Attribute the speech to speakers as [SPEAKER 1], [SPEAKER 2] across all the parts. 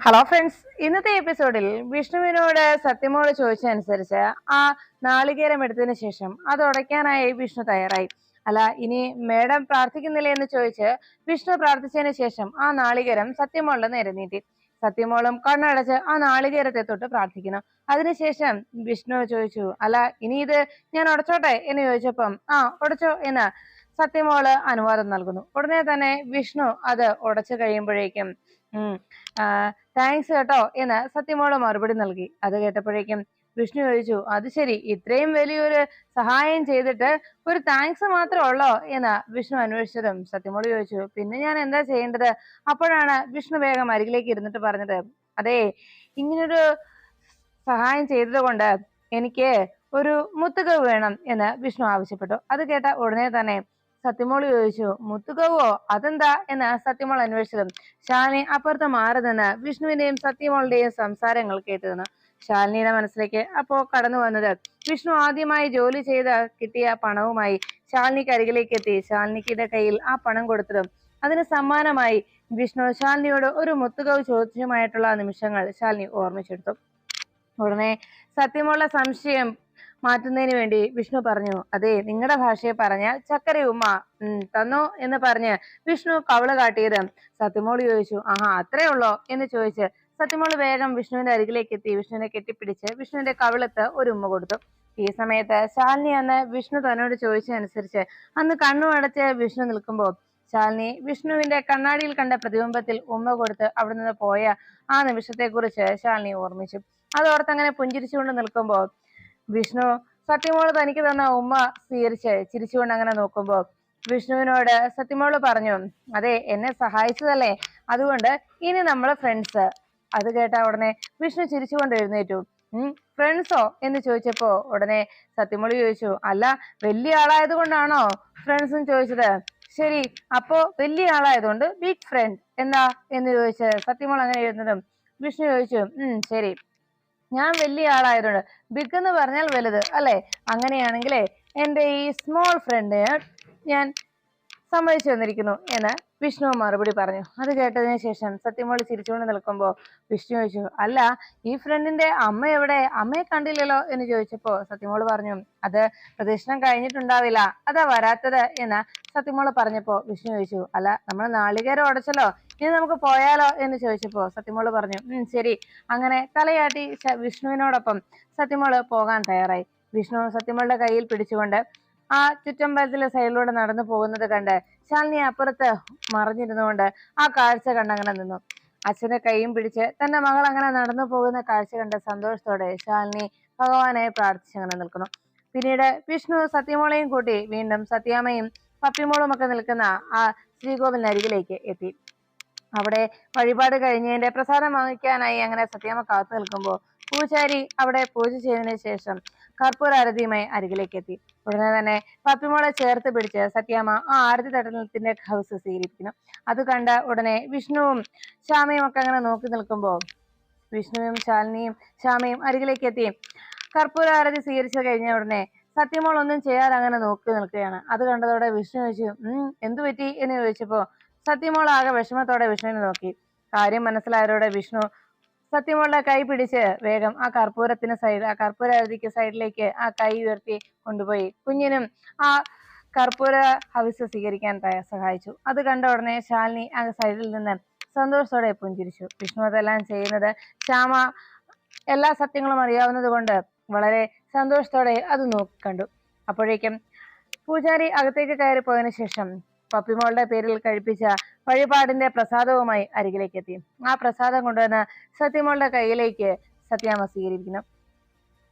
[SPEAKER 1] Hello friends ഇന്നത്തെ എപ്പിസോഡിൽ വിഷ്ണുവിനോട് സത്യമോട് ചോദിച്ചതനുസരിച്ച് ആ നാളികേരം എടുത്തതിന് ശേഷം അത് ഉടയ്ക്കാനായി വിഷ്ണു തയ്യാറായി. അല്ല ഇനി മേഡം പ്രാർത്ഥിക്കുന്നില്ലേ എന്ന് ചോദിച്ച് വിഷ്ണു പ്രാർത്ഥിച്ചതിന് ശേഷം ആ നാളികേരം സത്യമോളുടെ നേരെ നീട്ടി. സത്യമോളും കണ്ണടച്ച് ആ നാളികേരത്തെ തൊട്ട് പ്രാർത്ഥിക്കണം അതിനുശേഷം വിഷ്ണു ചോദിച്ചു അല്ല ഇനി ഇത് ഞാൻ ഉടച്ചോട്ടെ? എന്ന് ചോദിച്ചപ്പം ആ ഉടച്ചോ എന്ന് സത്യമോൾ അനുവാദം നൽകുന്നു. ഉടനെ തന്നെ വിഷ്ണു അത് ഉടച്ചു കഴിയുമ്പോഴേക്കും താങ്ക്സ് കേട്ടോ എന്ന് സത്യമോൾ മറുപടി നൽകി. അത് കേട്ടപ്പോഴേക്കും വിഷ്ണു ചോദിച്ചു അത് ശരി ഇത്രയും വലിയൊരു സഹായം ചെയ്തിട്ട് ഒരു താങ്ക്സ് മാത്രമേ ഉള്ളോ? എന്ന് വിഷ്ണു അന്വേഷിച്ചതും സത്യമോൾ ചോദിച്ചു പിന്നെ ഞാൻ എന്താ ചെയ്യേണ്ടത്? അപ്പോഴാണ് വിഷ്ണു വേഗം അരികിലേക്ക് ഇരുന്നിട്ട് പറഞ്ഞത് അതെ ഇങ്ങനൊരു സഹായം ചെയ്തതുകൊണ്ട് എനിക്ക് ഒരു മുത്തുകവ് വേണം എന്ന് വിഷ്ണു ആവശ്യപ്പെട്ടു. അത് കേട്ട ഉടനെ തന്നെ സത്യമോൾ ചോദിച്ചു മുത്തുകവോ? അതെന്താ? എന്ന് സത്യമോൾ അന്വേഷിച്ചത്. ശാലിനി അപ്പുറത്ത് മാറി നിന്ന് വിഷ്ണുവിന്റെയും സത്യമോളുടെയും സംസാരങ്ങൾ കേട്ടു നിന്ന് ശാലിനിയുടെ മനസ്സിലേക്ക് അപ്പോ കടന്നു വന്നത് വിഷ്ണു ആദ്യമായി ജോലി ചെയ്ത കിട്ടിയ പണവുമായി ശാലിനിക്ക് അരികിലേക്ക് എത്തി. ശാലിനിക്കിന്റെ കയ്യിൽ ആ പണം കൊടുത്തതും അതിന് സമ്മാനമായി വിഷ്ണു ശാലിനിയോട് ഒരു മുത്തുകവ് ചോദ്യമായിട്ടുള്ള നിമിഷങ്ങൾ ശാലിനി ഓർമ്മിച്ചെടുത്തു. ഉടനെ സത്യമുള്ള സംശയം മാറ്റുന്നതിന് വേണ്ടി വിഷ്ണു പറഞ്ഞു അതെ നിങ്ങളുടെ ഭാഷയെ പറഞ്ഞാൽ ചക്കര ഉമ്മ തന്നോ? എന്ന് പറഞ്ഞ് വിഷ്ണു കവൾ കാട്ടിയത്. സത്യമോൾ ചോദിച്ചു ആഹാ അത്രേ ഉള്ളോ? എന്ന് ചോദിച്ച് സത്യമോൾ വേഗം വിഷ്ണുവിന്റെ അരികിലേക്ക് എത്തി. വിഷ്ണുവിനെ കെട്ടിപ്പിടിച്ച് വിഷ്ണുവിന്റെ കവിളത്ത് ഒരു ഉമ്മ കൊടുത്തു. ഈ സമയത്ത് ശാലിനി അന്ന് വിഷ്ണു തന്നോട് ചോദിച്ചതനുസരിച്ച് അന്ന് കണ്ണു അടച്ച് വിഷ്ണു നിൽക്കുമ്പോൾ ശാലിനി വിഷ്ണുവിന്റെ കണ്ണാടിയിൽ കണ്ട പ്രതിബിംബത്തിൽ ഉമ്മ കൊടുത്ത് അവിടെ നിന്ന് പോയ ആ നിമിഷത്തെക്കുറിച്ച് ശാലിനി ഓർമ്മിച്ചു. അതോർത്തങ്ങനെ പുഞ്ചിരിച്ചുകൊണ്ട് നിൽക്കുമ്പോൾ വിഷ്ണു സത്യമോൾ തനിക്ക് തന്ന ഉമ്മ സ്വീകരിച്ച് ചിരിച്ചുകൊണ്ട് അങ്ങനെ നോക്കുമ്പോൾ വിഷ്ണുവിനോട് സത്യമോൾ പറഞ്ഞു അതെ എന്നെ സഹായിച്ചതല്ലേ? അതുകൊണ്ട് ഇനി നമ്മളെ ഫ്രണ്ട്സ് അത് കേട്ട ഉടനെ വിഷ്ണു ചിരിച്ചുകൊണ്ട് എഴുന്നേറ്റു. ഉം ഫ്രണ്ട്സോ എന്ന് ചോദിച്ചപ്പോ ഉടനെ സത്യമോൾ ചോദിച്ചു അല്ല വലിയ ആളായത് കൊണ്ടാണോ ഫ്രണ്ട്സും ചോദിച്ചത്? ശരി അപ്പോ വലിയ ആളായതുകൊണ്ട് ബിഗ് ഫ്രണ്ട് എന്താ? എന്ന് ചോദിച്ച് സത്യമോൾ അങ്ങനെ എഴുതുന്നതും വിഷ്ണു ചോദിച്ചു ഉം ശരി. ഞാൻ വലിയ ആളായതുകൊണ്ട് ബിഗ് എന്ന് പറഞ്ഞാൽ വലുത് അല്ലെ? അങ്ങനെയാണെങ്കിലേ എന്റെ ഈ സ്മോൾ ഫ്രണ്ടിന് ഞാൻ സമ്മതിച്ചു തന്നിരിക്കുന്നു എന്ന് വിഷ്ണു മറുപടി പറഞ്ഞു. അത് കേട്ടതിന് ശേഷം സത്യമോൾ ചിരിച്ചുകൊണ്ട് നിൽക്കുമ്പോൾ വിഷ്ണു ചോദിച്ചു അല്ല ഈ ഫ്രണ്ടിന്റെ അമ്മ എവിടെ? അമ്മയെ കണ്ടില്ലല്ലോ? എന്ന് ചോദിച്ചപ്പോ സത്യമോൾ പറഞ്ഞു അത് പ്രദക്ഷിണം കഴിഞ്ഞിട്ടുണ്ടാവില്ല. അതാ വരാത്തത് എന്ന് സത്യമോൾ പറഞ്ഞപ്പോ വിഷ്ണു ചോദിച്ചു അല്ല നമ്മൾ നാളികേരം ഉടച്ചല്ലോ. ഇനി നമുക്ക് പോയാലോ എന്ന് ചോദിച്ചപ്പോ സത്യമോൾ പറഞ്ഞു ശരി. അങ്ങനെ തലയാട്ടി വിഷ്ണുവിനോടൊപ്പം സത്യമോൾ പോകാൻ തയ്യാറായി. വിഷ്ണു സത്യമോളുടെ കയ്യിൽ പിടിച്ചുകൊണ്ട് ആ ചുറ്റമ്പലത്തിലെ സൈഡിലൂടെ നടന്നു പോകുന്നത് കണ്ട് ശാലിനി അപ്പുറത്ത് മറിഞ്ഞിരുന്നുകൊണ്ട് ആ കാഴ്ച കണ്ടങ്ങനെ നിന്നു. അച്ഛന്റെ കൈയും പിടിച്ച് തന്റെ മകൾ അങ്ങനെ നടന്നു പോകുന്ന കാഴ്ച കണ്ട് സന്തോഷത്തോടെ ശാലിനി ഭഗവാനെ പ്രാർത്ഥിച്ചങ്ങനെ നിൽക്കുന്നു. പിന്നീട് വിഷ്ണു സത്യമോളെയും കൂട്ടി വീണ്ടും സത്യാമ്മയും പപ്പിമോളും ഒക്കെ നിൽക്കുന്ന ആ ശ്രീകോവിലിനരികിലേക്ക് എത്തി. അവിടെ വഴിപാട് കഴിഞ്ഞതിന്റെ പ്രസാദം വാങ്ങിക്കാനായി അങ്ങനെ സത്യാമ്മ കാത്തു നിൽക്കുമ്പോൾ പൂജാരി അവിടെ പൂജ ചെയ്തതിനു ശേഷം കർപ്പൂര ആരതിയുമായി അരികിലേക്ക് എത്തി ഉടനെ തന്നെ പപ്പിമോളെ ചേർത്ത് പിടിച്ച് സത്യാമ്മ ആ ആരതി തടലത്തിന്റെ ഹൗസ് സ്വീകരിക്കുന്നു അത് കണ്ട ഉടനെ വിഷ്ണുവും ശ്യാമയും ഒക്കെ അങ്ങനെ നോക്കി നിൽക്കുമ്പോൾ വിഷ്ണുവും ശാലിനിയും ശ്യാമയും അരികിലേക്ക് എത്തി കർപ്പൂര ആരതി സ്വീകരിച്ചു കഴിഞ്ഞ ഉടനെ സത്യമോൾ ഒന്നും ചെയ്യാതെ അങ്ങനെ നോക്കി നിൽക്കുകയാണ്. അത് കണ്ടതോടെ വിഷ്ണു ചോദിച്ചു ഉം എന്തു പറ്റി എന്ന് ചോദിച്ചപ്പോ സത്യമോൾ ആകെ വിഷമത്തോടെ വിഷ്ണുവിനെ നോക്കി. കാര്യം മനസ്സിലായതോടെ വിഷ്ണു സത്യമോളുടെ കൈ പിടിച്ച് വേഗം ആ കർപ്പൂരത്തിന് സൈഡ് ആ കർപ്പൂര അരുതിക്ക് സൈഡിലേക്ക് ആ കൈ ഉയർത്തി കൊണ്ടുപോയി. കുഞ്ഞിനും ആ കർപ്പൂര ഹവിസ് സ്വീകരിക്കാൻ സഹായിച്ചു. അത് കണ്ട ഉടനെ ശാലിനി ആ സൈഡിൽ നിന്ന് സന്തോഷത്തോടെ പുഞ്ചിരിച്ചു. വിഷ്ണു അതെല്ലാം ചെയ്യുന്നത് ശ്യാമ എല്ലാ സത്യങ്ങളും അറിയാവുന്നത് കൊണ്ട് വളരെ സന്തോഷത്തോടെ അത് നോക്കിക്കണ്ടു അപ്പോഴേക്കും പൂജാരി അകത്തേക്ക് കയറിപ്പോയതിനു ശേഷം പപ്പിമോളുടെ പേരിൽ കഴിപ്പിച്ച വഴിപാടിന്റെ പ്രസാദവുമായി അരികിലേക്ക് എത്തി ആ പ്രസാദം കൊണ്ടുവന്ന് സത്യമോളുടെ കയ്യിലേക്ക് സത്യാമ്മ സ്വീകരിക്കുന്നു.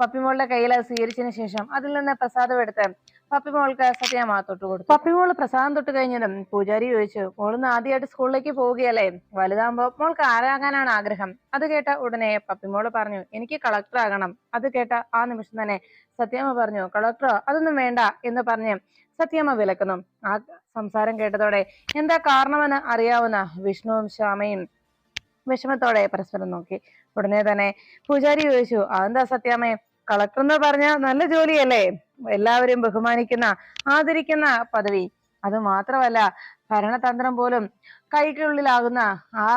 [SPEAKER 1] പപ്പിമോളുടെ കയ്യിൽ അത് സ്വീകരിച്ചതിന് ശേഷം അതിൽ നിന്ന് പ്രസാദം എടുത്ത് പപ്പിമോൾക്ക് സത്യാമ്മ തൊട്ട് കൊടുത്തു. പപ്പിമോൾ പ്രസാദം തൊട്ട് കഴിഞ്ഞതും പൂജാരി ചോദിച്ചു മോളിന്ന് ആദ്യമായിട്ട് സ്കൂളിലേക്ക് പോവുകയല്ലേ? വലുതാകുമ്പോ മോൾക്ക് ആരാകാനാണ് ആഗ്രഹം? അത് കേട്ട ഉടനെ പപ്പിമോൾ പറഞ്ഞു എനിക്ക് കളക്ടർ ആകണം അത് കേട്ട ആ നിമിഷം തന്നെ സത്യാമ്മ പറഞ്ഞു കളക്ടറോ അതൊന്നും വേണ്ട എന്ന് പറഞ്ഞ് സത്യാമ്മ വിലക്കുന്നു. ആ സംസാരം കേട്ടതോടെ എന്താ കാരണമെന്ന് അറിയാവുന്ന വിഷ്ണുവും ശ്യാമയും വിഷമത്തോടെ പരസ്പരം നോക്കി. ഉടനെ തന്നെ പൂജാരി ചോദിച്ചു അതെന്താ സത്യാമ്മേ? കളക്ടർ എന്ന് പറഞ്ഞ നല്ല ജോലിയല്ലേ? എല്ലാവരും ബഹുമാനിക്കുന്ന ആദരിക്കുന്ന പദവി. അത് മാത്രമല്ല ഭരണതന്ത്രം പോലും കൈക്കുള്ളിലാകുന്ന ആ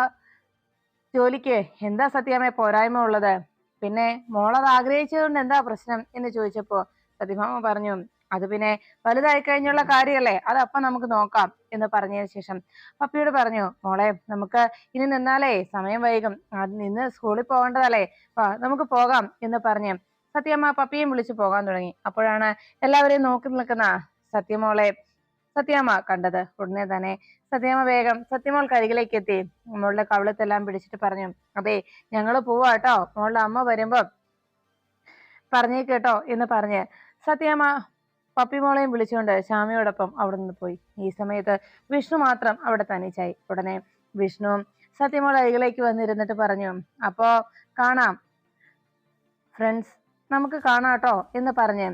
[SPEAKER 1] ജോലിക്ക് എന്താ സത്യാമ്മ പോരായ്മ ഉള്ളത്? പിന്നെ മോളത് ആഗ്രഹിച്ചതുകൊണ്ട് എന്താ പ്രശ്നം? എന്ന് ചോദിച്ചപ്പോ സത്യഭാമ പറഞ്ഞു അത് പിന്നെ വലുതായി കഴിഞ്ഞുള്ള കാര്യമല്ലേ? അത് അപ്പം നമുക്ക് നോക്കാം എന്ന് പറഞ്ഞതിന് ശേഷം പപ്പിയോട് പറഞ്ഞു മോളെ നമുക്ക് ഇനി നിന്നാലേ സമയം വൈകും. അത് നിന്ന് സ്കൂളിൽ പോകേണ്ടതല്ലേ? നമുക്ക് പോകാം എന്ന് പറഞ്ഞ് സത്യമ്മ പപ്പിയും വിളിച്ചു പോകാൻ തുടങ്ങി. അപ്പോഴാണ് എല്ലാവരെയും നോക്കി നിൽക്കുന്ന സത്യമോളെ സത്യാമ്മ കണ്ടത് ഉടനെ തന്നെ. സത്യാമ്മ വേഗം സത്യമോൾ കരികിലേക്ക് എത്തി. മോളുടെ കവിളത്തെല്ലാം പിടിച്ചിട്ട് പറഞ്ഞു അതെ ഞങ്ങൾ പോവാട്ടോ മോളുടെ അമ്മ വരുമ്പോ പറഞ്ഞേ കേട്ടോ എന്ന് പറഞ്ഞ് സത്യാമ്മ പപ്പിമോളെയും വിളിച്ചുകൊണ്ട് ശ്യാമയോടൊപ്പം അവിടെ നിന്ന് പോയി. ഈ സമയത്ത് വിഷ്ണു മാത്രം അവിടെ തനിച്ചായി ഉടനെ വിഷ്ണു സത്യമോൾ അരികിലേക്ക് വന്നിരുന്നിട്ട് പറഞ്ഞു അപ്പോ കാണാം. ഫ്രണ്ട്സ് നമുക്ക് കാണാട്ടോ എന്ന് പറഞ്ഞ്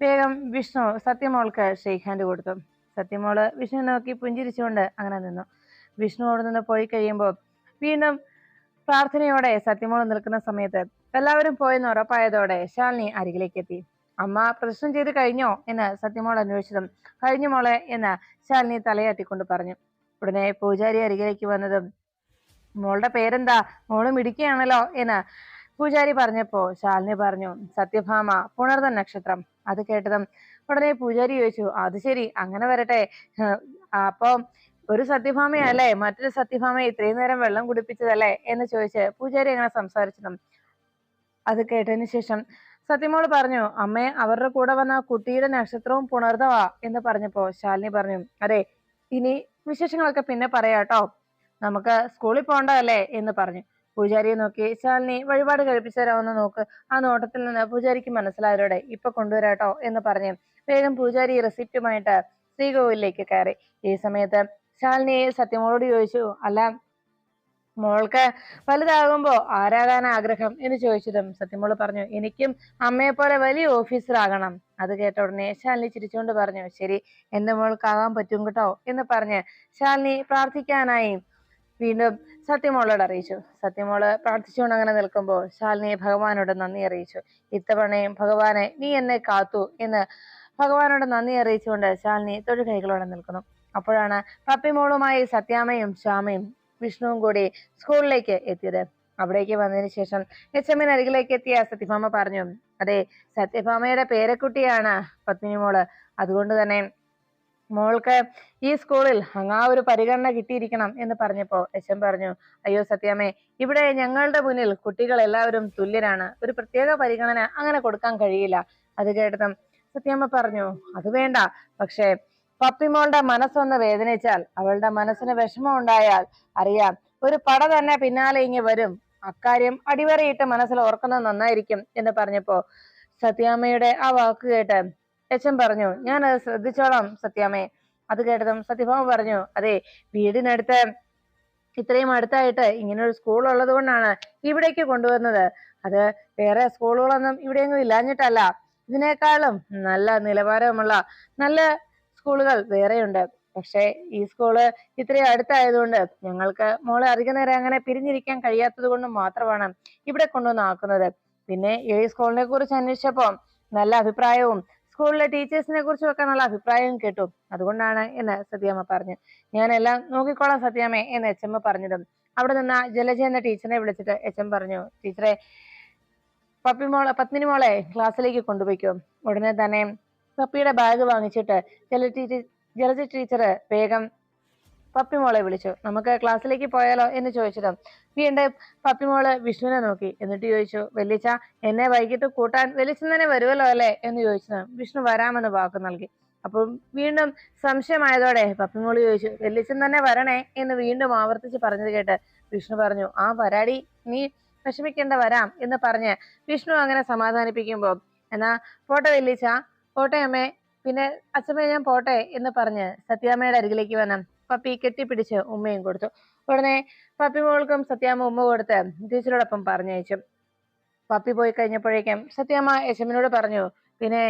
[SPEAKER 1] വേഗം വിഷ്ണു സത്യമോൾക്ക് ഷെയ്ക്ക് ഹാൻഡ് കൊടുത്തു. സത്യമോൾ വിഷ്ണു നോക്കി പുഞ്ചിരിച്ചുകൊണ്ട് അങ്ങനെ നിന്നു. വിഷ്ണു അവിടെ നിന്ന് പോയി കഴിയുമ്പോൾ വീണ്ടും പ്രാർത്ഥനയോടെ സത്യമോൾ നിൽക്കുന്ന സമയത്ത് എല്ലാവരും പോയെന്ന് ഉറപ്പായതോടെ ശാലിനി അരികിലേക്ക് എത്തി. അമ്മ പ്രശ്നം ചെയ്ത് കഴിഞ്ഞോ എന്ന് സത്യമോൾ അന്വേഷിച്ചതും കഴിഞ്ഞു മോളെ എന്ന് ശാലിനി തലയാട്ടിക്കൊണ്ട് പറഞ്ഞു. ഉടനെ പൂജാരി അരികിലേക്ക് വന്നതും മോളുടെ പേരെന്താ? മോൾ മിടിക്കുകയാണല്ലോ എന്ന് പൂജാരി പറഞ്ഞപ്പോ ശാലിനി പറഞ്ഞു സത്യഭാമ പുണർന്ന നക്ഷത്രം. അത് കേട്ടതും ഉടനെ പൂജാരി ചോദിച്ചു അത് ശരി അങ്ങനെ വരട്ടെ. അപ്പൊ ഒരു സത്യഭാമയല്ലേ? മറ്റൊരു സത്യഭാമയെ ഇത്രയും നേരം വെള്ളം കുടിപ്പിച്ചതല്ലേ? എന്ന് ചോദിച്ച് പൂജാരി അങ്ങനെ സംസാരിച്ചതും അത് കേട്ടതിന് ശേഷം സത്യമോൾ പറഞ്ഞു അമ്മേ അവരുടെ കൂടെ വന്ന കുട്ടിയുടെ നക്ഷത്രവും പുണർന്നവാ എന്ന് പറഞ്ഞപ്പോ ശാലിനി പറഞ്ഞു അതെ ഇനി വിശേഷങ്ങളൊക്കെ പിന്നെ പറയാട്ടോ. നമുക്ക് സ്കൂളിൽ പോകണ്ടതല്ലേ എന്ന് പറഞ്ഞു. പൂജാരിയെ നോക്കി ശാലിനി വഴിപാട് കഴിപ്പിച്ചു തരാമെന്ന് നോക്ക് ആ നോട്ടത്തിൽ നിന്ന് പൂജാരിക്ക് മനസ്സിലായതോടെ ഇപ്പൊ കൊണ്ടുവരാട്ടോ എന്ന് പറഞ്ഞു വേഗം പൂജാരി റെസിപ്റ്റുമായിട്ട് ശ്രീകോവിലേക്ക് കയറി. ഈ സമയത്ത് ശാലിനിയെ സത്യമോളോട് ചോദിച്ചു അല്ല മോൾക്ക് വലുതാകുമ്പോ ആരാകാൻ ആഗ്രഹം എന്ന് ചോദിച്ചതും സത്യമോൾ പറഞ്ഞു എനിക്കും അമ്മയെ പോലെ വലിയ ഓഫീസർ ആകണം അത് കേട്ട ഉടനെ ശാലിനി ചിരിച്ചുകൊണ്ട് പറഞ്ഞു ശരി എന്റെ മോൾക്കാകാൻ പറ്റും കേട്ടോ എന്ന് പറഞ്ഞ് ശാലിനി പ്രാർത്ഥിക്കാനായി വീണ്ടും സത്യമോളോട് അറിയിച്ചു. സത്യമോൾ പ്രാർത്ഥിച്ചുകൊണ്ട് അങ്ങനെ നിൽക്കുമ്പോൾ ശാലിനിയെ ഭഗവാനോട് നന്ദി അറിയിച്ചു. ഇത്തവണയും ഭഗവാനെ നീ എന്നെ കാത്തു എന്ന് ഭഗവാനോട് നന്ദി അറിയിച്ചുകൊണ്ട് ശാലിനി തൊഴുകൈകളോടെ നിൽക്കുന്നു. അപ്പോഴാണ് പപ്പിമോളുമായി സത്യാമയും ശ്യാമയും വിഷ്ണുവും കൂടി സ്കൂളിലേക്ക് എത്തിയത്. അവിടേക്ക് വന്നതിന് ശേഷം എച്ച് എമ്മിന് അരികിലേക്ക് എത്തിയ സത്യഭാമ പറഞ്ഞു അതെ സത്യഭാമയുടെ പേരക്കുട്ടിയാണ് പത്മിനി മോൾ. അതുകൊണ്ട് തന്നെ മോൾക്ക് ഈ സ്കൂളിൽ അങ്ങാ ഒരു പരിഗണന കിട്ടിയിരിക്കണം എന്ന് പറഞ്ഞപ്പോ എച്ച് എം പറഞ്ഞു അയ്യോ സത്യാമ്മേ ഇവിടെ ഞങ്ങളുടെ മുന്നിൽ കുട്ടികൾ എല്ലാവരും തുല്യരാണ്. ഒരു പ്രത്യേക പരിഗണന അങ്ങനെ കൊടുക്കാൻ കഴിയില്ല. അത് കേട്ടതും സത്യാമ്മ പറഞ്ഞു അത് വേണ്ട. പക്ഷേ പപ്പിമോളുടെ മനസ്സൊന്ന് വേദനിച്ചാൽ അവളുടെ മനസ്സിന് വിഷമം ഉണ്ടായാൽ അറിയാം. ഒരു പട തന്നെ പിന്നാലെ ഇങ്ങ് വരും. അക്കാര്യം അടിവരയിട്ട് മനസ്സിൽ ഓർക്കുന്നത് നന്നായിരിക്കും എന്ന് പറഞ്ഞപ്പോ സത്യാമ്മയുടെ ആ വാക്ക് കേട്ട് എച്ചൻ പറഞ്ഞു ഞാൻ അത് ശ്രദ്ധിച്ചോളാം സത്യാമ്മേ. അത് കേട്ടതും സത്യഭാമ പറഞ്ഞു അതെ വീടിനടുത്ത് ഇത്രയും അടുത്തായിട്ട് ഇങ്ങനെ ഒരു സ്കൂൾ ഉള്ളത് കൊണ്ടാണ് ഇവിടേക്ക് കൊണ്ടുവന്നത്. അത് വേറെ സ്കൂളുകളൊന്നും ഇവിടെയൊന്നും ഇല്ലാഞ്ഞിട്ടല്ല. ഇതിനേക്കാളും നല്ല നിലവാരമുള്ള നല്ല സ്കൂളുകൾ വേറെയുണ്ട്. പക്ഷേ ഈ സ്കൂൾ ഇത്രയും അടുത്തായതുകൊണ്ട് ഞങ്ങൾക്ക് മോളെ അധിക നേരം അങ്ങനെ പിരിഞ്ഞിരിക്കാൻ കഴിയാത്തത് കൊണ്ട് മാത്രമാണ് ഇവിടെ കൊണ്ടുവന്ന് ആക്കുന്നത്. പിന്നെ ഈ സ്കൂളിനെ കുറിച്ച് അന്വേഷിച്ചപ്പോ നല്ല അഭിപ്രായവും സ്കൂളിലെ ടീച്ചേഴ്സിനെ കുറിച്ചും ഒക്കെ നല്ല അഭിപ്രായവും കേട്ടു. അതുകൊണ്ടാണ് എന്ന് സത്യാമ്മ പറഞ്ഞു ഞാൻ എല്ലാം നോക്കിക്കോളാം സത്യാമ്മേ എന്ന് എച്ച് എം പറഞ്ഞതും. അവിടെ നിന്ന് ജലജ എന്ന ടീച്ചറിനെ വിളിച്ചിട്ട് എച്ച് എം പറഞ്ഞു ടീച്ചറെ പപ്പി മോളെ പത്മിനി മോളെ ക്ലാസ്സിലേക്ക് കൊണ്ടുപോയിക്കോ. ഉടനെ തന്നെ പപ്പിയുടെ ബാഗ് വാങ്ങിച്ചിട്ട് ജല ടീച്ചർ ജലജ ടീച്ചർ വേഗം പപ്പി മോളെ വിളിച്ചു. നമുക്ക് ക്ലാസ്സിലേക്ക് പോയാലോ? എന്ന് ചോദിച്ചതും വീണ്ടും പപ്പി മോൾ വിഷ്ണുവിനെ നോക്കി? എന്നിട്ട് ചോദിച്ചു വെല്ലിച്ച എന്നെ വൈകിട്ട് കൂട്ടാൻ വെല്ലിച്ചൻ തന്നെ വരുമല്ലോ അല്ലേ? എന്ന് ചോദിച്ചതും വിഷ്ണു വരാമെന്ന് വാക്ക് നൽകി. അപ്പം വീണ്ടും സംശയമായതോടെ പപ്പിമോൾ ചോദിച്ചു വെല്ലിച്ചൻ തന്നെ വരണേ? എന്ന് വീണ്ടും ആവർത്തിച്ച് പറഞ്ഞത് കേട്ട് വിഷ്ണു പറഞ്ഞു ആ വരാടി നീ വിഷമിക്കേണ്ട വരാം എന്ന് പറഞ്ഞ് വിഷ്ണു അങ്ങനെ സമാധാനിപ്പിക്കുമ്പോൾ എന്നാ പോട്ടെ വെല്ലിച്ച പോട്ടെ അമ്മേ. പിന്നെ അച്ഛമ്മേ ഞാൻ പോട്ടെ എന്ന് പറഞ്ഞ് സത്യാമ്മയുടെ അരികിലേക്ക് വന്ന പപ്പി കെട്ടിപ്പിടിച്ച് ഉമ്മയും കൊടുത്തു. ഉടനെ പപ്പി മോൾക്കും സത്യാമ്മ ഉമ്മ കൊടുത്ത് ടീച്ചറോടൊപ്പം പറഞ്ഞയച്ചു. പപ്പി പോയി കഴിഞ്ഞപ്പോഴേക്കും സത്യാമ്മ യശമിനോട് പറഞ്ഞു പിന്നെ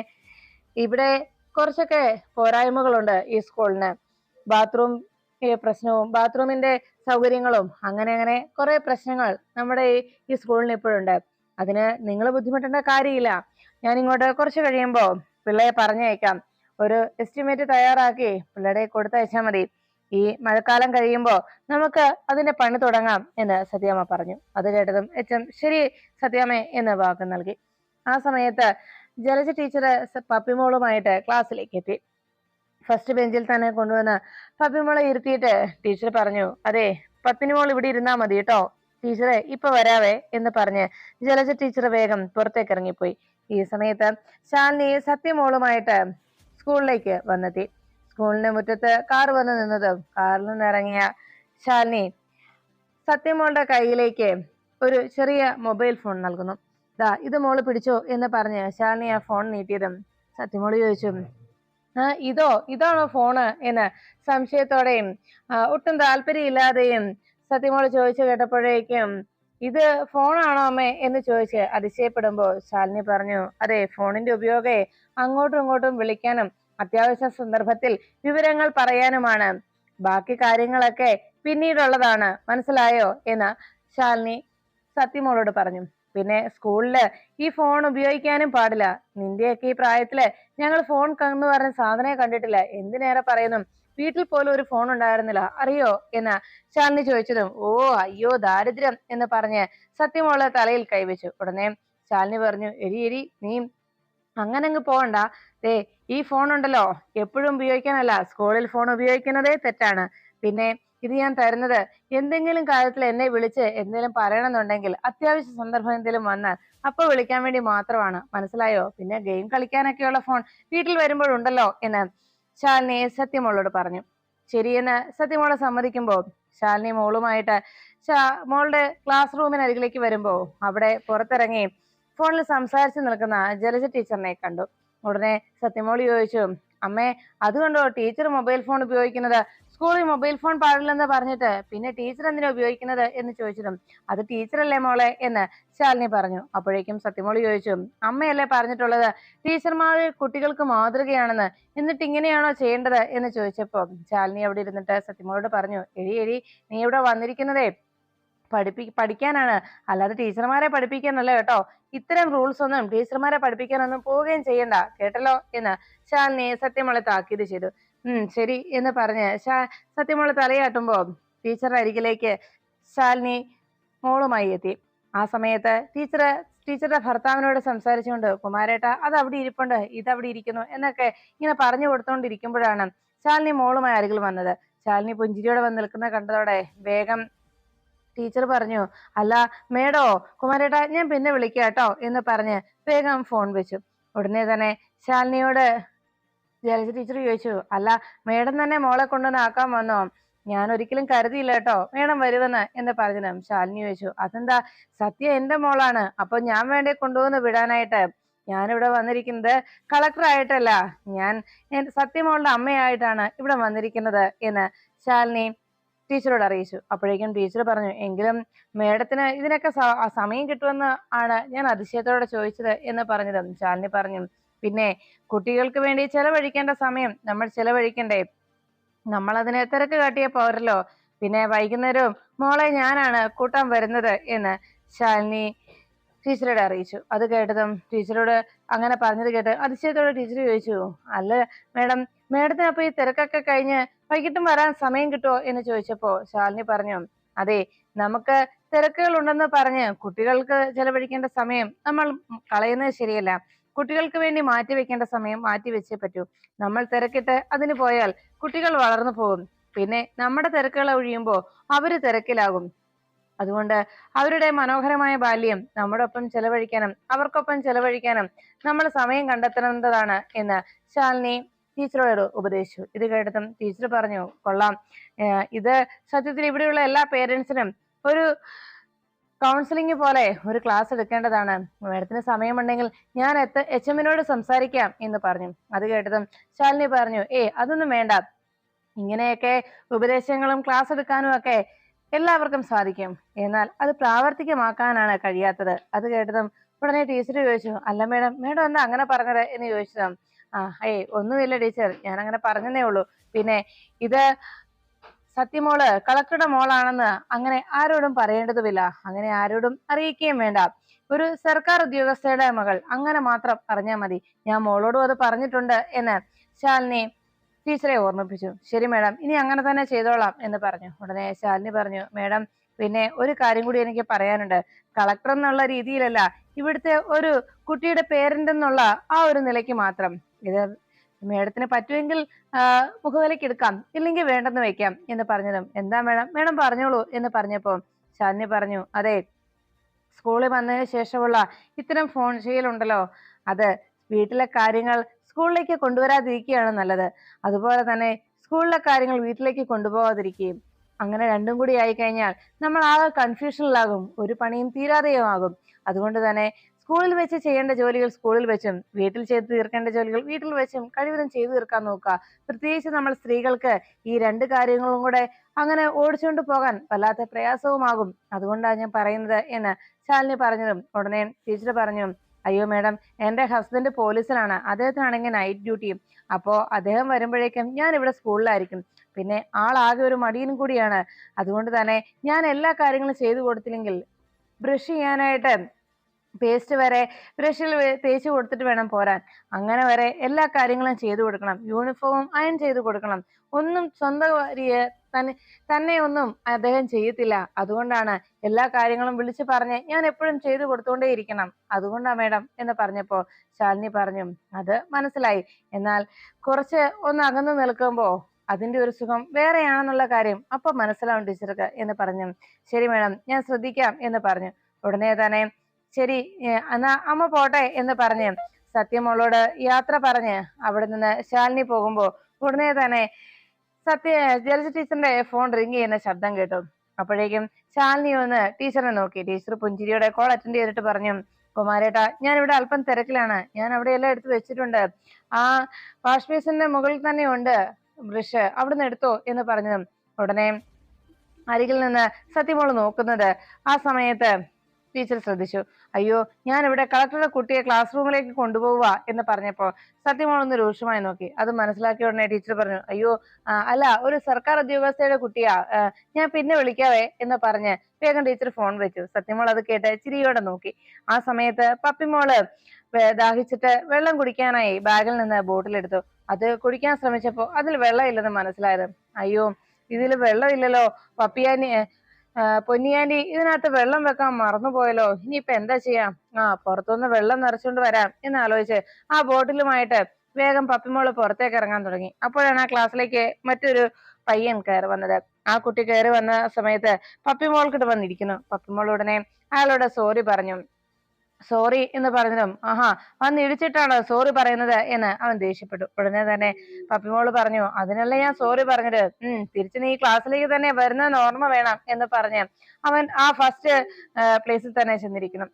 [SPEAKER 1] ഇവിടെ കുറച്ചൊക്കെ പോരായ്മകളുണ്ട് ഈ സ്കൂളിന്. ബാത്റൂം പ്രശ്നവും ബാത്റൂമിന്റെ സൗകര്യങ്ങളും അങ്ങനെ അങ്ങനെ കുറെ പ്രശ്നങ്ങൾ നമ്മുടെ ഈ ഈ സ്കൂളിന് ഇപ്പോഴുണ്ട്. അതിന് നിങ്ങൾ ബുദ്ധിമുട്ടേണ്ട കാര്യമില്ല. ഞാൻ ഇങ്ങോട്ട് കുറച്ച് കഴിയുമ്പോൾ പിള്ളയെ പറഞ്ഞയക്കാം ഒരു എസ്റ്റിമേറ്റ് തയ്യാറാക്കി പിള്ളേരെ കൊടുത്തയച്ചാൽ മതി. ഈ മഴക്കാലം കഴിയുമ്പോൾ നമുക്ക് അതിന്റെ പണി തുടങ്ങാം എന്ന് സത്യാമ്മ പറഞ്ഞു. അത് കേട്ടതും എച്ചം ശരി സത്യാമ്മ എന്ന് വാക്ക് നൽകി. ആ സമയത്ത് ജലജ ടീച്ചർ പപ്പിമോളുമായിട്ട് ക്ലാസ്സിലേക്ക് എത്തി. ഫസ്റ്റ് ബെഞ്ചിൽ തന്നെ കൊണ്ടുവന്ന് പപ്പിമോളെ ഇരുത്തിയിട്ട് ടീച്ചർ പറഞ്ഞു അതെ പപ്പിനിമോൾ ഇവിടെ ഇരുന്നാ മതി കേട്ടോ ടീച്ചറെ ഇപ്പൊ വരാവേ എന്ന് പറഞ്ഞ് ജലജ ടീച്ചർ വേഗം പുറത്തേക്ക് ഇറങ്ങിപ്പോയി. ഈ സമയത്ത് ശാലിനി സത്യമോളുമായിട്ട് സ്കൂളിലേക്ക് വന്നെത്തി. സ്കൂളിന്റെ മുറ്റത്ത് കാർ വന്ന് നിന്നതും കാറിൽ നിന്ന് ഇറങ്ങിയ ശാലിനി സത്യമോളുടെ കയ്യിലേക്ക് ഒരു ചെറിയ മൊബൈൽ ഫോൺ നൽകുന്നു. ദാ ഇത് മോൾ പിടിച്ചോ എന്ന് പറഞ്ഞ് ശാലിനി ആ ഫോൺ നീട്ടിയതും സത്യമോൾ ചോദിച്ചു ആ ഇതോ? ഇതാണോ ഫോണ്? എന്ന് സംശയത്തോടെയും ഒട്ടും ഒട്ടും താല്പര്യമില്ലാതെയും സത്യമോൾ ചോദിച്ചു കേട്ടപ്പോഴേക്കും ഇത് ഫോണാണോ അമ്മേ? എന്ന് ചോദിച്ച് അതിശയപ്പെടുമ്പോൾ ശാലിനി പറഞ്ഞു അതെ ഫോണിന്റെ ഉപയോഗേ അങ്ങോട്ടും ഇങ്ങോട്ടും വിളിക്കാനും അത്യാവശ്യ സന്ദർഭത്തിൽ വിവരങ്ങൾ പറയാനുമാണ്. ബാക്കി കാര്യങ്ങളൊക്കെ പിന്നീടുള്ളതാണ്. മനസ്സിലായോ? എന്ന് ശാലിനി സത്യമോളോട് പറഞ്ഞു. പിന്നെ സ്കൂളിൽ ഈ ഫോൺ ഉപയോഗിക്കാനും പാടില്ല. നിന്റെയൊക്കെ ഈ പ്രായത്തിൽ ഞങ്ങൾ ഫോൺ കണ്ണു പറഞ്ഞ സാധനമേ കണ്ടിട്ടില്ല. എന്തിനേറെ പറയുന്നു? വീട്ടിൽ പോലും ഒരു ഫോൺ ഉണ്ടായിരുന്നില്ല. അറിയോ? എന്ന് ശാന്തി ചോദിച്ചതും ഓ അയ്യോ ദാരിദ്ര്യം എന്ന് പറഞ്ഞ് സത്യമോൾ തലയിൽ കൈവച്ചു. ഉടനെ ശാലിനി പറഞ്ഞു എരി എരി നീ അങ്ങനെ അങ്ങ് പോകണ്ട ദേ ഈ ഫോൺ ഉണ്ടല്ലോ എപ്പോഴും ഉപയോഗിക്കാനല്ല. സ്കൂളിൽ ഫോൺ ഉപയോഗിക്കുന്നതേ തെറ്റാണ്. പിന്നെ ഇത് ഞാൻ തരുന്നത് എന്തെങ്കിലും കാര്യത്തിൽ എന്നെ വിളിച്ച് എന്തെങ്കിലും പറയണമെന്നുണ്ടെങ്കിൽ അത്യാവശ്യ സന്ദർഭം എന്തെങ്കിലും വന്നാൽ അപ്പൊ വിളിക്കാൻ വേണ്ടി മാത്രമാണ്. മനസ്സിലായോ? പിന്നെ ഗെയിം കളിക്കാനൊക്കെയുള്ള ഫോൺ വീട്ടിൽ വരുമ്പോഴുണ്ടല്ലോ എന്ന് ശാലിനി സത്യമോളോട് പറഞ്ഞു. ശരിയെന്ന് സത്യമോളെ സമ്മതിക്കുമ്പോൾ ശാലിനി മോളുമായിട്ട് മോളുടെ ക്ലാസ് റൂമിനരികിലേക്ക് വരുമ്പോൾ അവിടെ പുറത്തിറങ്ങി ഫോണിൽ സംസാരിച്ച് നിൽക്കുന്ന ജലജ ടീച്ചറിനെ കണ്ടു. ഉടനെ സത്യമോൾ ചോദിച്ചു അമ്മേ അതുകൊണ്ടോ ടീച്ചർ മൊബൈൽ ഫോൺ ഉപയോഗിക്കുന്നത് സ്കൂളിൽ മൊബൈൽ ഫോൺ പാടില്ലെന്ന് പറഞ്ഞിട്ട് പിന്നെ ടീച്ചർ എന്തിനാ ഉപയോഗിക്കുന്നത് എന്ന് ചോദിച്ചതും അത് ടീച്ചറല്ലേ മോളെ? എന്ന് ശാലിനി പറഞ്ഞു. അപ്പോഴേക്കും സത്യമോളി ചോദിച്ചു അമ്മയല്ലേ പറഞ്ഞിട്ടുള്ളത്? ടീച്ചർമാർ കുട്ടികൾക്ക് മാതൃകയാണെന്ന് എന്നിട്ട് ഇങ്ങനെയാണോ ചെയ്യേണ്ടത്? എന്ന് ചോദിച്ചപ്പോ ശാലിനി അവിടെ ഇരുന്നിട്ട് സത്യമോളോട് പറഞ്ഞു എഴി എഴി നീ ഇവിടെ വന്നിരിക്കുന്നതേ പഠിപ്പി പഠിക്കാനാണ്. അല്ലാതെ ടീച്ചർമാരെ പഠിപ്പിക്കാനല്ല കേട്ടോ. ഇത്തരം റൂൾസ് ഒന്നും ടീച്ചർമാരെ പഠിപ്പിക്കാനൊന്നും പോവുകയും ചെയ്യണ്ട. കേട്ടല്ലോ? എന്ന് ശാലിനി സത്യമോളെ താക്കീത് ചെയ്തു. ഉം ശരി എന്ന് പറഞ്ഞ് സത്യമോൾ തലയാട്ടുമ്പോ ടീച്ചറുടെ അരികിലേക്ക് ശാലിനി മോളുമായി എത്തി. ആ സമയത്ത് ടീച്ചർ ടീച്ചറുടെ ഭർത്താവിനോട് സംസാരിച്ചുകൊണ്ട് കുമാരേട്ട അത് അവിടെ ഇരിപ്പുണ്ട് ഇത് അവിടെ ഇരിക്കുന്നു എന്നൊക്കെ ഇങ്ങനെ പറഞ്ഞു കൊടുത്തോണ്ടിരിക്കുമ്പോഴാണ് ശാലിനി മോളുമായി അരികിൽ വന്നത്. ശാലിനി പുഞ്ചിരിയോടെ വന്ന് നിൽക്കുന്ന കണ്ടതോടെ വേഗം ടീച്ചർ പറഞ്ഞു അല്ല മേഡോ കുമാരേട്ട ഞാൻ പിന്നെ വിളിക്കാം കേട്ടോ എന്ന് പറഞ്ഞ് വേഗം ഫോൺ വെച്ചു. ഉടനെ തന്നെ ശാലിനിയോട് ജലജ ടീച്ചർ ചോദിച്ചു അല്ല മേഡം തന്നെ മോളെ കൊണ്ടുവന്ന് ആക്കാൻ വന്നോ? ഞാൻ ഒരിക്കലും കരുതിയില്ല കേട്ടോ. മേഡം വരുമെന്ന് എന്ന് പറഞ്ഞു ശാലിനി ചോദിച്ചു. അതെന്താ? സത്യ എന്റെ മോളാണ്. അപ്പൊ ഞാൻ വേണ്ടേ കൊണ്ടുവന്ന് വിടാനായിട്ട്? ഞാനിവിടെ വന്നിരിക്കുന്നത് കളക്ടർ ആയിട്ടല്ല. ഞാൻ സത്യമോളുടെ അമ്മയായിട്ടാണ് ഇവിടെ വന്നിരിക്കുന്നത് എന്ന് ശാലിനി ടീച്ചറോട് അറിയിച്ചു. അപ്പോഴേക്കും ടീച്ചർ പറഞ്ഞു എങ്കിലും മേഡത്തിന് ഇതിനൊക്കെ സമയം കിട്ടുമെന്ന് ആണ് ഞാൻ അതിശയത്തോടെ ചോദിച്ചത് എന്ന് പറഞ്ഞതും ശാലിനി പറഞ്ഞു. പിന്നെ കുട്ടികൾക്ക് വേണ്ടി ചെലവഴിക്കേണ്ട സമയം നമ്മൾ ചെലവഴിക്കണ്ടേ? നമ്മൾ അതിനെ തിരക്ക് കാട്ടിയ പോരല്ലോ പിന്നെ വൈകുന്നേരവും മോളെ ഞാനാണ് കൂട്ടാൻ വരുന്നത് എന്ന് ശാലിനി ടീച്ചറോട് അറിയിച്ചു. അത് കേട്ടതും ടീച്ചറോട് അങ്ങനെ പറഞ്ഞത് കേട്ട് അതിശയത്തോടെ ടീച്ചർ ചോദിച്ചു അല്ല മേഡം മേഡത്തിന് അപ്പൊ ഈ തിരക്കൊക്കെ കഴിഞ്ഞ് വൈകിട്ടും വരാൻ സമയം കിട്ടുമോ എന്ന് ചോദിച്ചപ്പോ ശാലിനി പറഞ്ഞു അതെ നമുക്ക് തിരക്കുകൾ ഉണ്ടെന്ന് പറഞ്ഞ് കുട്ടികൾക്ക് ചെലവഴിക്കേണ്ട സമയം നമ്മൾ കളയുന്നത് ശരിയല്ല. കുട്ടികൾക്ക് വേണ്ടി മാറ്റി വെക്കേണ്ട സമയം മാറ്റി വെച്ചേ പറ്റൂ. നമ്മൾ തിരക്കിട്ട് അതിന് പോയാൽ കുട്ടികൾ വളർന്നു പോകും. പിന്നെ നമ്മുടെ തിരക്കുകൾ ഒഴിയുമ്പോൾ അവർ തിരക്കിലാകും. അതുകൊണ്ട് അവരുടെ മനോഹരമായ ബാല്യം നമ്മുടെ ഒപ്പം ചെലവഴിക്കാനും അവർക്കൊപ്പം ചെലവഴിക്കാനും നമ്മൾ സമയം കണ്ടെത്തേണ്ടതാണ് എന്ന് ശാലിനി ടീച്ചറോട് ഉപദേശിച്ചു. ഇത് കേട്ടതും ടീച്ചർ പറഞ്ഞു കൊള്ളാം. ഇത് സത്യത്തിൽ ഇവിടെയുള്ള എല്ലാ പേരൻസിനും ഒരു കൗൺസിലിംഗ് പോലെ ഒരു ക്ലാസ് എടുക്കേണ്ടതാണ്. മാഡത്തിന് സമയമുണ്ടെങ്കിൽ ഞാൻ എത്ത എച്ച് എമ്മിനോട് സംസാരിക്കാം എന്ന് പറഞ്ഞു. അത് കേട്ടതും ശാലിനി പറഞ്ഞു ഏ അതൊന്നും വേണ്ട. ഇങ്ങനെയൊക്കെ ഉപദേശങ്ങളും ക്ലാസ് എടുക്കാനും ഒക്കെ എല്ലാവർക്കും സാധിക്കും. എന്നാൽ അത് പ്രാവർത്തികമാക്കാനാണ് കഴിയാത്തത്. അത് കേട്ടതും ഉടനെ ടീച്ചർ ചോദിച്ചു അല്ല മേഡം മേഡം എന്താ അങ്ങനെ പറഞ്ഞത്? എന്ന് ചോദിച്ചതും ആ ഏയ് ഒന്നുമില്ല ടീച്ചർ. ഞാൻ അങ്ങനെ പറഞ്ഞതേ ഉള്ളൂ. പിന്നെ ഇത് സത്യമോൾ കളക്ടറുടെ മോളാണെന്ന് അങ്ങനെ ആരോടും പറയേണ്ടതുമില്ല. അങ്ങനെ ആരോടും അറിയിക്കുകയും വേണ്ട. ഒരു സർക്കാർ ഉദ്യോഗസ്ഥയുടെ മകൾ അങ്ങനെ മാത്രം പറഞ്ഞാൽ മതി. ഞാൻ മോളോടും അത് പറഞ്ഞിട്ടുണ്ട് എന്ന് ശാലിനി ടീച്ചറെ ഓർമ്മിപ്പിച്ചു. ശരി മേഡം ഇനി അങ്ങനെ തന്നെ ചെയ്തോളാം എന്ന് പറഞ്ഞു. ഉടനെ ശാലിനി പറഞ്ഞു മേഡം പിന്നെ ഒരു കാര്യം കൂടി എനിക്ക് പറയാനുണ്ട്. കളക്ടർ എന്നുള്ള രീതിയിലല്ല ഇവിടുത്തെ ഒരു കുട്ടിയുടെ പേരന്റ് എന്നുള്ള ആ ഒരു നിലയ്ക്ക് മാത്രം. ഇത് മേഡത്തിന് പറ്റുമെങ്കിൽ മുഖവിലയ്ക്ക് എടുക്കാം. ഇല്ലെങ്കിൽ വേണ്ടെന്ന് വെക്കാം എന്ന് പറഞ്ഞതും എന്താ മേഡം? മേഡം പറഞ്ഞോളൂ എന്ന് പറഞ്ഞപ്പോ ശാലിനി പറഞ്ഞു അതെ സ്കൂളിൽ വന്നതിന് ശേഷമുള്ള ഇത്തരം ഫോൺ ചെയ്യലുണ്ടല്ലോ അത് വീട്ടിലെ കാര്യങ്ങൾ സ്കൂളിലേക്ക് കൊണ്ടുവരാതിരിക്കുകയാണ് നല്ലത്. അതുപോലെ തന്നെ സ്കൂളിലെ കാര്യങ്ങൾ വീട്ടിലേക്ക് കൊണ്ടുപോകാതിരിക്കുകയും അങ്ങനെ രണ്ടും കൂടി ആയി കഴിഞ്ഞാൽ നമ്മൾ ആകെ കൺഫ്യൂഷനിലാകും ഒരു പണിയും തീരാതെയും ആകും. അതുകൊണ്ട് തന്നെ സ്കൂളിൽ വെച്ച് ചെയ്യേണ്ട ജോലികൾ സ്കൂളിൽ വെച്ചും വീട്ടിൽ ചെയ്ത് തീർക്കേണ്ട ജോലികൾ വീട്ടിൽ വെച്ചും കഴിവതും ചെയ്തു തീർക്കാൻ നോക്കുക. പ്രത്യേകിച്ച് നമ്മൾ സ്ത്രീകൾക്ക് ഈ രണ്ട് കാര്യങ്ങളും കൂടെ അങ്ങനെ ഓടിച്ചുകൊണ്ട് പോകാൻ വല്ലാത്ത പ്രയാസവുമാകും. അതുകൊണ്ടാണ് ഞാൻ പറയുന്നത് എന്ന് ശാലിനി പറഞ്ഞതും ഉടനെ ടീച്ചർ പറഞ്ഞു അയ്യോ മേഡം എന്റെ ഹസ്ബൻഡ് പോലീസിലാണ്. അദ്ദേഹത്തിനാണെങ്കിൽ നൈറ്റ് ഡ്യൂട്ടിയും അപ്പോൾ അദ്ദേഹം വരുമ്പോഴേക്കും ഞാൻ ഇവിടെ സ്കൂളിലായിരിക്കും. പിന്നെ ആളാകെ ഒരു മടിയനും കൂടിയാണ്. അതുകൊണ്ട് തന്നെ ഞാൻ എല്ലാ കാര്യങ്ങളും ചെയ്തു കൊടുത്തില്ലെങ്കിൽ ബ്രഷ് ചെയ്യാനായിട്ട് പേസ്റ്റ് വരെ ബ്രഷിൽ തേച്ച് കൊടുത്തിട്ട് വേണം പോരാൻ. അങ്ങനെ വരെ എല്ലാ കാര്യങ്ങളും ചെയ്തു കൊടുക്കണം. യൂണിഫോമും അയൺ ചെയ്തു കൊടുക്കണം. ഒന്നും സ്വന്തം തന്നെ തന്നെ ഒന്നും അദ്ദേഹം ചെയ്യത്തില്ല. അതുകൊണ്ടാണ് എല്ലാ കാര്യങ്ങളും വിളിച്ചു പറഞ്ഞ് ഞാൻ എപ്പോഴും ചെയ്തു കൊടുത്തുകൊണ്ടേയിരിക്കണം അതുകൊണ്ടാ മേഡം എന്ന് പറഞ്ഞപ്പോ ശാലിനി പറഞ്ഞു അത് മനസ്സിലായി. എന്നാൽ കുറച്ച് ഒന്ന് അകന്നു നിൽക്കുമ്പോ അതിന്റെ ഒരു സുഖം വേറെയാണെന്നുള്ള കാര്യം അപ്പൊ മനസ്സിലാവും ടീച്ചർക്ക് എന്ന് പറഞ്ഞു. ശരി മേഡം ഞാൻ ശ്രദ്ധിക്കാം എന്ന് പറഞ്ഞു. ഉടനെ തന്നെ ശരി എന്നാ അമ്മ പോട്ടെ എന്ന് പറഞ്ഞ് സത്യമോളോട് യാത്ര പറഞ്ഞ് അവിടെ നിന്ന് ശാലിനി പോകുമ്പോ ഉടനെ തന്നെ സത്യ ജലജ ടീച്ചറിന്റെ ഫോൺ റിങ് ചെയ്യുന്ന ശബ്ദം കേട്ടു. അപ്പോഴേക്കും ശാലിനി ഒന്ന് ടീച്ചറിനെ നോക്കി. ടീച്ചർ പുഞ്ചിരിയോടെ കോൾ അറ്റൻഡ് ചെയ്തിട്ട് പറഞ്ഞു കുമാരേട്ടാ ഞാൻ ഇവിടെ അല്പം തിരക്കിലാണ്. ഞാൻ അവിടെ എല്ലാം എടുത്തു വെച്ചിട്ടുണ്ട്. ആ വാഷ് ബേസിന്റെ മുകളിൽ തന്നെ ഉണ്ട് ബ്രഷ്. അവിടുന്ന് എടുത്തോ? എന്ന് പറഞ്ഞു ഉടനെ അരികിൽ നിന്ന് സത്യമോൾ നോക്കുന്നത് ആ സമയത്ത് ടീച്ചർ ശ്രദ്ധിച്ചു. അയ്യോ ഞാൻ ഇവിടെ കളക്ടറുടെ കുട്ടിയെ ക്ലാസ് റൂമിലേക്ക് കൊണ്ടുപോവുക എന്ന് പറഞ്ഞപ്പോ സത്യമോളൊന്ന് രൂക്ഷമായി നോക്കി. അത് മനസ്സിലാക്കിയ ഉടനെ ടീച്ചർ പറഞ്ഞു അയ്യോ അല്ല ഒരു സർക്കാർ ഉദ്യോഗസ്ഥയുടെ കുട്ടിയാ. ഞാൻ പിന്നെ വിളിക്കാവേ എന്ന് പറഞ്ഞ് വേഗം ടീച്ചർ ഫോൺ വെച്ചു. സത്യമോൾ അത് കേട്ട് ചിരിയോടെ നോക്കി. ആ സമയത്ത് പപ്പിമോൾ ദാഹിച്ചിട്ട് വെള്ളം കുടിക്കാനായി ബാഗിൽ നിന്ന് ബോട്ടിലെടുത്തു അത് കുടിക്കാൻ ശ്രമിച്ചപ്പോ അതിൽ വെള്ളമില്ലെന്ന് മനസ്സിലായത്. അയ്യോ ഇതിൽ വെള്ളമില്ലല്ലോ. പപ്പിയാനി പൊന്നിയാന്റി ഇതിനകത്ത് വെള്ളം വെക്കാൻ മറന്നുപോയല്ലോ. ഇനിയിപ്പൊ എന്താ ചെയ്യാം? ആ പുറത്തുനിന്ന് വെള്ളം നിറച്ചുകൊണ്ട് വരാം എന്ന് ആലോചിച്ച് ആ ബോട്ടിലുമായിട്ട് വേഗം പപ്പിമോൾ പുറത്തേക്ക് ഇറങ്ങാൻ തുടങ്ങി. അപ്പോഴാണ് ആ ക്ലാസ്സിലേക്ക് മറ്റൊരു പയ്യൻ കയറി വന്നത്. ആ കുട്ടി കയറി വന്ന സമയത്ത് പപ്പിമോൾക്കിട്ട് വന്നിരിക്കുന്നു. പപ്പിമോൾ ഉടനെ അയാളോട് സോറി പറഞ്ഞു. സോറി എന്ന് പറഞ്ഞതും ആഹാ വന്ന് ഇടിച്ചിട്ടാണ് സോറി പറയുന്നത് എന്ന് അവൻ ദേഷ്യപ്പെട്ടു. ഉടനെ തന്നെ പപ്പിമോൾ പറഞ്ഞു അതിനല്ല ഞാൻ സോറി പറഞ്ഞത്? ഉം തിരിച്ച് നീ ക്ലാസ്സിലേക്ക് തന്നെ വരുന്ന ഓർമ്മ വേണം എന്ന് പറഞ്ഞ് അവൻ ആ ഫസ്റ്റ് പ്ലേസിൽ തന്നെ ചെന്നിരിക്കണം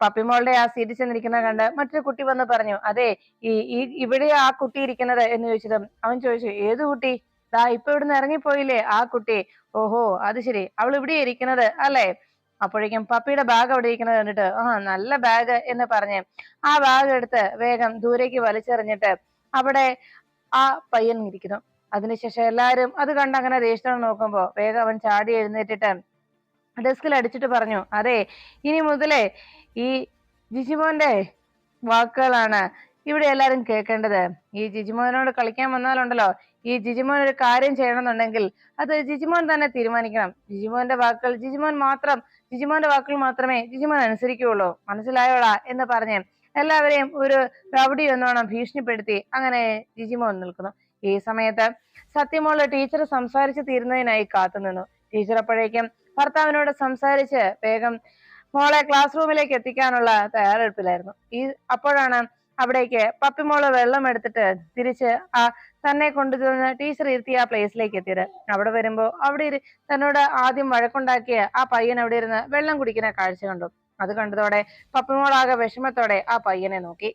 [SPEAKER 1] പപ്പിമോളുടെ ആ സീറ്റ് ചെന്നിരിക്കുന്നത് കണ്ട് മറ്റൊരു കുട്ടി വന്ന് പറഞ്ഞു അതെ ഈ ഇവിടെ ആ കുട്ടി ഇരിക്കുന്നത് എന്ന് ചോദിച്ചതും അവൻ ചോദിച്ചു ഏത് കുട്ടി? ദാ ഇപ്പൊ ഇവിടുന്ന് ഇറങ്ങിപ്പോയില്ലേ ആ കുട്ടി? ഓഹോ അത് ശരി അവൾ ഇവിടെ ഇരിക്കുന്നത് അല്ലേ? അപ്പോഴേക്കും പപ്പിയുടെ ബാഗ് അവിടെ ഇരിക്കുന്നത് കണ്ടിട്ട് ആ നല്ല ബാഗ് എന്ന് പറഞ്ഞ് ആ ബാഗ് എടുത്ത് വേഗം ദൂരേക്ക് വലിച്ചെറിഞ്ഞിട്ട് അവിടെ ആ പയ്യൻ ഇരിക്കുന്നു. അതിനുശേഷം എല്ലാരും അത് കണ്ട് അങ്ങനെ ദേഷ്യത്തോടെ നോക്കുമ്പോ വേഗം അവൻ ചാടി എഴുന്നേറ്റിട്ട് ഡെസ്കിൽ അടിച്ചിട്ട് പറഞ്ഞു അതെ ഇനി മുതലേ ഈ ജിജിമോന്റെ വാക്കുകളാണ് ഇവിടെ എല്ലാരും കേൾക്കേണ്ടത്. ഈ ജിജിമോനോട് കളിക്കാൻ വന്നാലുണ്ടല്ലോ ഈ ജിജിമോൻ ഒരു കാര്യം ചെയ്യണമെന്നുണ്ടെങ്കിൽ അത് ജിജിമോൻ തന്നെ തീരുമാനിക്കണം. ജിജിമോന്റെ വാക്കുകൾ ജിജിമോൻ മാത്രം ജിജിമോന്റെ വാക്കുകൾ മാത്രമേ ജിജിമോൻ അനുസരിക്കുകയുള്ളൂ. മനസ്സിലായോളാ എന്ന് പറഞ്ഞ് എല്ലാവരെയും ഒരു റവടി എന്നോണം ഭീഷണിപ്പെടുത്തി അങ്ങനെ ജിജിമോൻ നിൽക്കുന്നു. ഈ സമയത്ത് സത്യമോൾ ടീച്ചർ സംസാരിച്ചു തീരുന്നതിനായി കാത്തുനിന്നു ടീച്ചർ അപ്പോഴേക്കും ഭർത്താവിനോട് സംസാരിച്ച് വേഗം മോളെ ക്ലാസ് റൂമിലേക്ക് എത്തിക്കാനുള്ള തയ്യാറെടുപ്പിലായിരുന്നു. ഈ അപ്പോഴാണ് അവിടേക്ക് പപ്പിമോൾ വെള്ളം എടുത്തിട്ട് തിരിച്ച് ആ തന്നെ കൊണ്ടുചെന്ന് ടീച്ചർ ഇരുത്തി ആ പ്ലേസിലേക്ക് എത്തിയത്. അവിടെ വരുമ്പോ അവിടെ തന്നോട് ആദ്യം വഴക്കുണ്ടാക്കിയ ആ പയ്യൻ അവിടെ ഇരുന്ന് വെള്ളം കുടിക്കുന്ന കാഴ്ച കണ്ടു. അത് കണ്ടതോടെ പപ്പിമോളാകെ വിഷമത്തോടെ ആ പയ്യനെ നോക്കി.